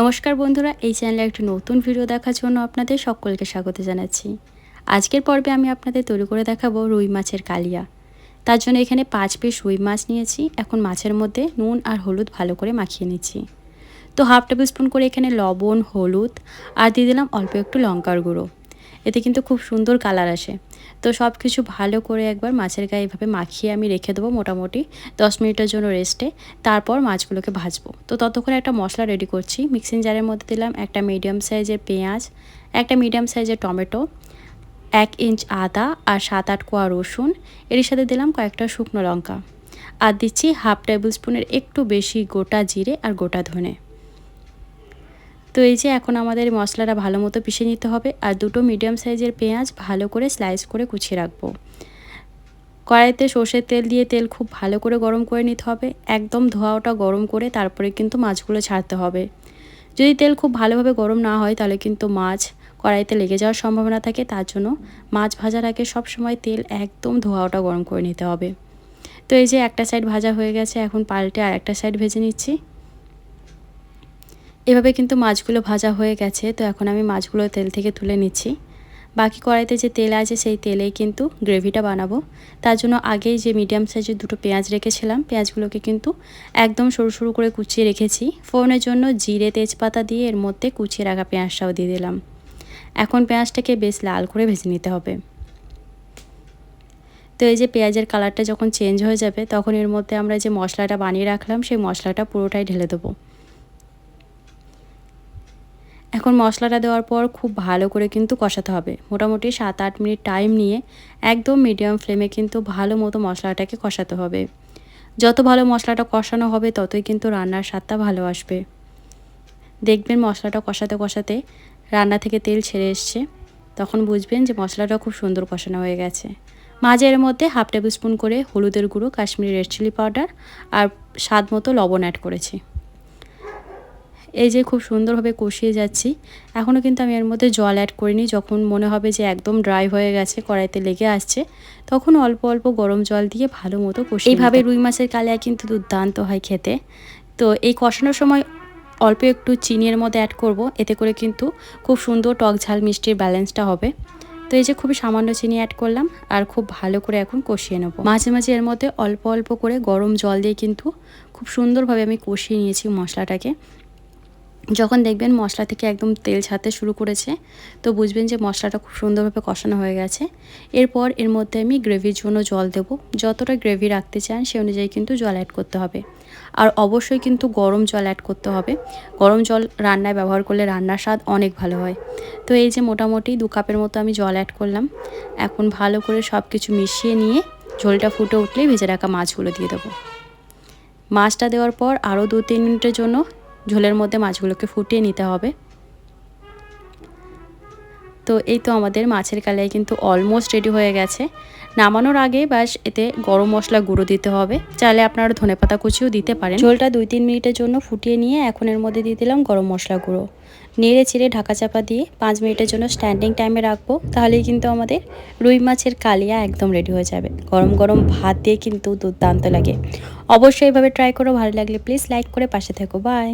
নমস্কার বন্ধুরা, এই চ্যানেলে একটি নতুন ভিডিও দেখার জন্য আপনাদের সকলকে স্বাগত জানাচ্ছি। আজকের পর্বে আমি আপনাদের তৈরি করে দেখাবো রুই মাছের কালিয়া। তার জন্য এখানে পাঁচ পিস রুই মাছ নিয়েছি। এখন মাছের মধ্যে নুন আর হলুদ ভালো করে মাখিয়ে নিচ্ছি। তো হাফ টেবিল স্পুন করে এখানে লবণ, হলুদ আর দিয়ে দিলাম অল্প একটু লঙ্কার গুঁড়ো। এতে কিন্তু খুব সুন্দর কালার আসে। তো সব কিছু ভালো করে একবার মাছের গায়ে এভাবে মাখিয়ে আমি রেখে দেবো মোটামুটি দশ মিনিটের জন্য রেস্টে তারপর মাছগুলোকে ভাজবো। তো ততক্ষণ একটা মশলা রেডি করছি। মিক্সিং জারের মধ্যে দিলাম একটা মিডিয়াম সাইজের পেঁয়াজ, একটা মিডিয়াম সাইজের টমেটো, এক ইঞ্চ আদা আর সাত আট কোয়া রসুন। এর সাথে দিলাম কয়েকটা শুকনো লঙ্কা। আর দিচ্ছি হাফ টেবিল স্পুনের একটু বেশি গোটা জিরে আর গোটা ধনে। তো এই যে এখন আমাদের মশলাটা ভালো মতো পিষে নিতে হবে আর দুটো মিডিয়াম সাইজের পেঁয়াজ ভালো করে স্লাইস করে কুচিয়ে রাখব। কড়াইতে সর্ষের তেল দিয়ে তেল খুব ভালো করে গরম করে নিতে হবে। একদম ধোয়া ওটা গরম করে তারপরে কিন্তু মাছগুলো ছাড়তে হবে। যদি তেল খুব ভালোভাবে গরম না হয় তাহলে কিন্তু মাছ কড়াইতে লেগে যাওয়ার সম্ভাবনা থাকে। তার জন্য মাছ ভাজার আগে সবসময় তেল একদম ধোয়া ওটা গরম করে নিতে হবে। তো এই যে একটা সাইড ভাজা হয়ে গেছে, এখন পাল্টে আর একটা সাইড ভেজে নিচ্ছি। এভাবে কিন্তু মাছগুলো ভাজা হয়ে গেছে, তো এখন আমি মাছগুলো তেল থেকে তুলে নিচ্ছি। বাকি কড়াইতে যে তেল আছে সেই তেলেই কিন্তু গ্রেভিটা বানাবো। তার জন্য আগেই যে মিডিয়াম সাইজের দুটো পেঁয়াজ রেখেছিলাম, পেঁয়াজগুলোকে কিন্তু একদম সরু সরু করে কুচিয়ে রেখেছি। ফোড়নের জন্য জিরে, তেজপাতা দিয়ে এর মধ্যে কুচিয়ে রাখা পেঁয়াজটাও দিয়ে দিলাম। এখন পেঁয়াজটাকে বেশ লাল করে ভেজে নিতে হবে। তো এই যে পেঁয়াজের কালারটা যখন চেঞ্জ হয়ে যাবে, তখন এর মধ্যে আমরা যে মশলাটা বানিয়ে রাখলাম, সেই মশলাটা পুরোটাই ঢেলে দেবো। এখন মশলাটা দেওয়ার পর খুব ভালো করে কিন্তু কষাতে হবে। মোটামুটি সাত আট মিনিট টাইম নিয়ে একদম মিডিয়াম ফ্লেমে কিন্তু ভালো মতো মশলাটাকে কষাতে হবে। যত ভালো মশলাটা কষানো হবে, ততই কিন্তু রান্নার স্বাদটা ভালো আসবে। দেখবেন মশলাটা কষাতে কষাতে রান্না থেকে তেল ছেড়ে এসছে। তখন বুঝবেন যে মশলাটা খুব সুন্দর কষানো হয়ে গেছে। মাঝের মধ্যে হাফ টেবিল স্পুন করে হলুদের গুঁড়ো, কাশ্মীরি রেড চিলি পাউডার আর স্বাদ মতো লবণ অ্যাড করেছি। এই যে খুব সুন্দরভাবে কষিয়ে যাচ্ছি এখনও কিন্তু আমি এর মধ্যে জল অ্যাড করিনি যখন মনে হবে যে একদম ড্রাই হয়ে গেছে কড়াইতে লেগে আসছে তখন অল্প অল্প গরম জল দিয়ে ভালো মতো কষি এইভাবে রুই মাছের কালিয়া কিন্তু দুর্দান্ত হয় খেতে। তো এই কষানোর সময় অল্প একটু চিনির মধ্যে অ্যাড করব এতে করে কিন্তু খুব সুন্দর টক ঝাল মিষ্টির ব্যালেন্সটা হবে। তো এই যে খুবই সামান্য চিনি অ্যাড করলাম আর খুব ভালো করে এখন কষিয়ে নেব। মাঝে মাঝে এর মধ্যে অল্প অল্প করে গরম জল দিয়ে কিন্তু খুব সুন্দরভাবে আমি কষিয়ে নিয়েছি মশলাটাকে। যখন দেখবেন মশলা থেকে একদম তেল ছাড়তে শুরু করেছে, তো বুঝবেন যে মশলাটা খুব সুন্দরভাবে কষানো হয়ে গেছে। এরপর এর মধ্যে আমি গ্রেভির জন্য জল দেব। যতটা গ্রেভি রাখতে চান, সে অনুযায়ী কিন্তু জল অ্যাড করতে হবে। আর অবশ্যই কিন্তু গরম জল অ্যাড করতে হবে। গরম জল রান্নায় ব্যবহার করলে রান্নার স্বাদ অনেক ভালো হয়। তো এই যে মোটামুটি দু কাপের মতো আমি জল অ্যাড করলাম। এখন ভালো করে সব কিছু মিশিয়ে নিয়ে ঝোলটা ফুটে উঠলেই ভেজে রাখা মাছগুলো দিয়ে দেবো। মাছটা দেওয়ার পর আরও দু তিন মিনিটের জন্য ঝোলের মধ্যে মাছগুলোকে ফুটিয়ে নিতে হবে। তো এই তো আমাদের মাছের কালাই কিন্তু অলমোস্ট রেডি হয়ে গেছে। নামানোর আগে বাস এতে গরম মশলা গুঁড়ো দিতে হবে। চাইলে আপনারা ধনে পাতা কুচিও দিতে পারেন। ঝোলটা দুই তিন মিনিটের জন্য ফুটিয়ে নিয়ে এখন এর মধ্যে দিয়ে দিলাম গরম মশলা গুঁড়ো। নেড়ে চিড়ে ঢাকা চাপা দিয়ে পাঁচ মিনিটের জন্য স্ট্যান্ডিং টাইমে রাখব। তাহলেই কিন্তু আমাদের রুই মাছের কালিয়া একদম রেডি হয়ে যাবে। গরম গরম ভাত দিয়ে কিন্তু দুর্দান্ত লাগে। অবশ্যই এভাবে ট্রাই করো। ভালো লাগলে প্লিজ লাইক করে পাশে থেকো। বাই